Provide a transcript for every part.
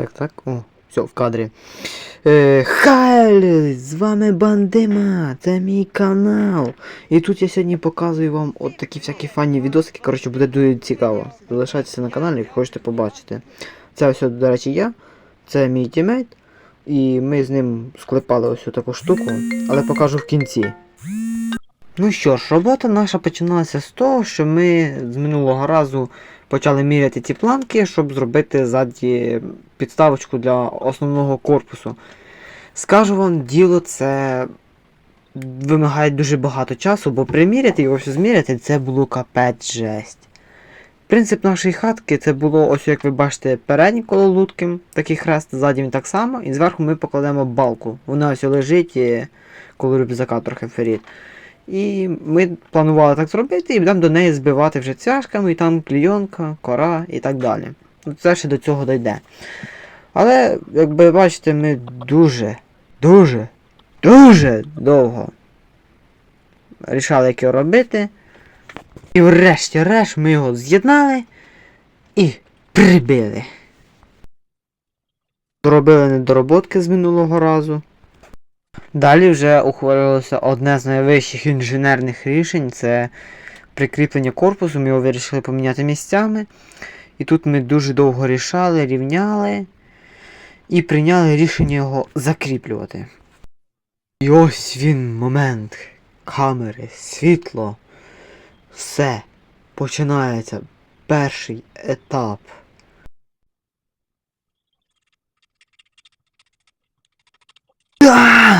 Так, так. О, все, в кадрі. Е, Хайль! З вами Бандима! Це мій канал. І тут я сьогодні показую вам от такі всякі фанні відосики. Коротше, буде дуже цікаво. Залишайтеся на каналі, як хочете побачити. Це ось, до речі, я. Це мій тімейт. І ми з ним склепали ось таку штуку, але покажу в кінці. Ну що ж, робота наша починалася з того, що ми з минулого разу почали міряти ці планки, щоб зробити ззаді підставочку для основного корпусу. Скажу вам, діло це вимагає дуже багато часу, бо приміряти його все зміряти це було капець жесть. Принцип нашої хатки це було, ось як ви бачите, передній коло такий хрест, ззаді він так само, і зверху ми покладемо балку. Вона ось лежить коло рюкзака трохи феріт. І ми планували так зробити, і будемо до неї збивати вже цяжками, і там клійонка, кора і так далі. Ну, Це ще до цього дійде. Але, як ви бачите, ми дуже, дуже, дуже довго рішали, як його робити. І врешті-решт ми його з'єднали і прибили. Зробили недороботки з минулого разу. Далі вже ухвалилося одне з найвищих інженерних рішень це прикріплення корпусу. Ми його вирішили поміняти місцями. І тут ми дуже довго рішали, рівняли і прийняли рішення його закріплювати. І ось він момент. Камери, світло. Все. Починається перший етап.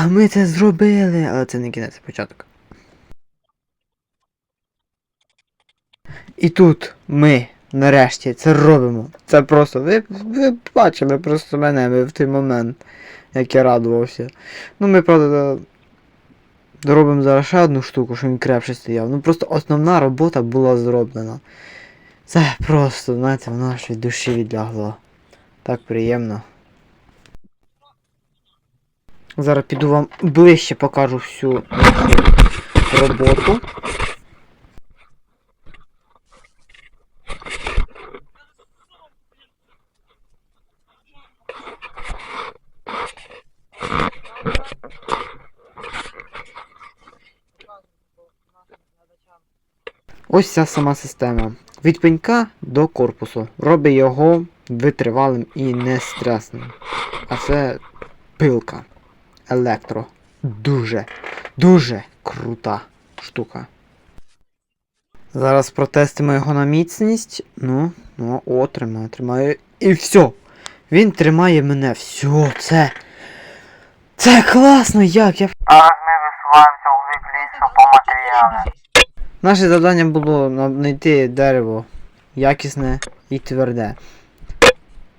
А, ми це зробили, але це не кінець, початок. І тут ми нарешті це робимо. Це просто. Ви, ви бачили просто мене в той момент, як я радувався. Ну ми, правда, доробимо зараз ще одну штуку, щоб він крепше стояв. Ну просто основна робота була зроблена. Це просто, знаєте, аж від душі відлягло. Так приємно. Зараз піду вам ближче покажу всю роботу. Ось ця сама система. Від пенька до корпусу. Робить його витривалим і не стресним. А це пилка електро. Дуже, дуже крута штука. Зараз протестимо його на міцність. Ну, ну, о, тримаю, тримаю. І все. Він тримає мене. Все, це. Це класно, як я. Зараз ми висуваємося у лісу по матеріали. Наше завдання було знайти дерево якісне і тверде.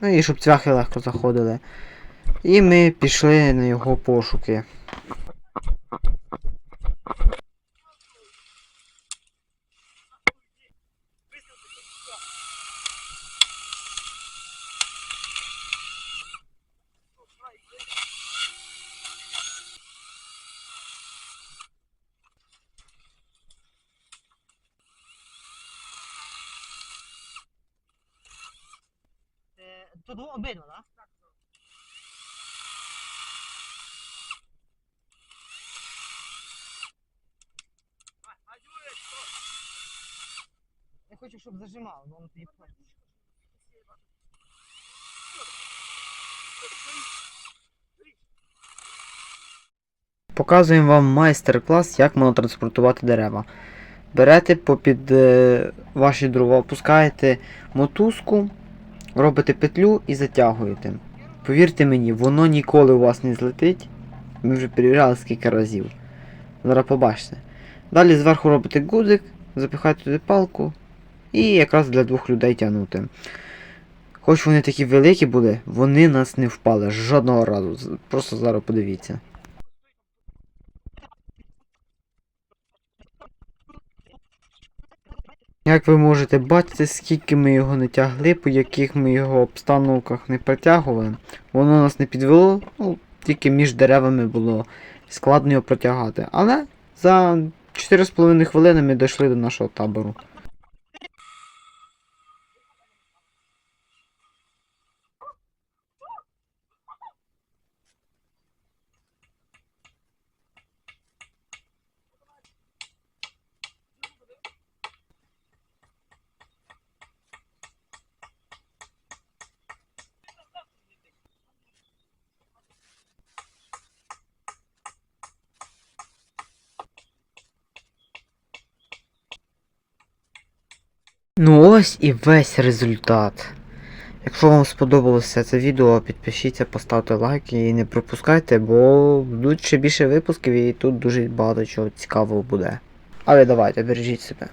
Ну і щоб цвяхи легко заходили. І ми пішли на його пошуки. Тут обидва, так? Хочу, щоб зажимав, бо воно тоді пхне. Показуємо вам майстер-клас, як можна транспортувати дерева. Берете попід е, ваші дрова, опускаєте мотузку, робите петлю і затягуєте. Повірте мені, воно ніколи у вас не злетить. Ми вже перевіряли скільки разів. Зараз побачите. Далі зверху робите гудзик, запихаєте туди палку і якраз для двох людей тягнути. Хоч вони такі великі були, вони нас не впали жодного разу. Просто зараз подивіться. Як ви можете бачити, скільки ми його не тягли, по яких ми його обстановках не протягували, воно нас не підвело, ну, тільки між деревами було складно його протягати. Але за 4,5 хвилини ми дійшли до нашого табору. Ну ось і весь результат. Якщо вам сподобалося це відео, підпишіться, поставте лайк і не пропускайте, бо будуть ще більше випусків і тут дуже багато чого цікавого буде. Але давайте, бережіть себе.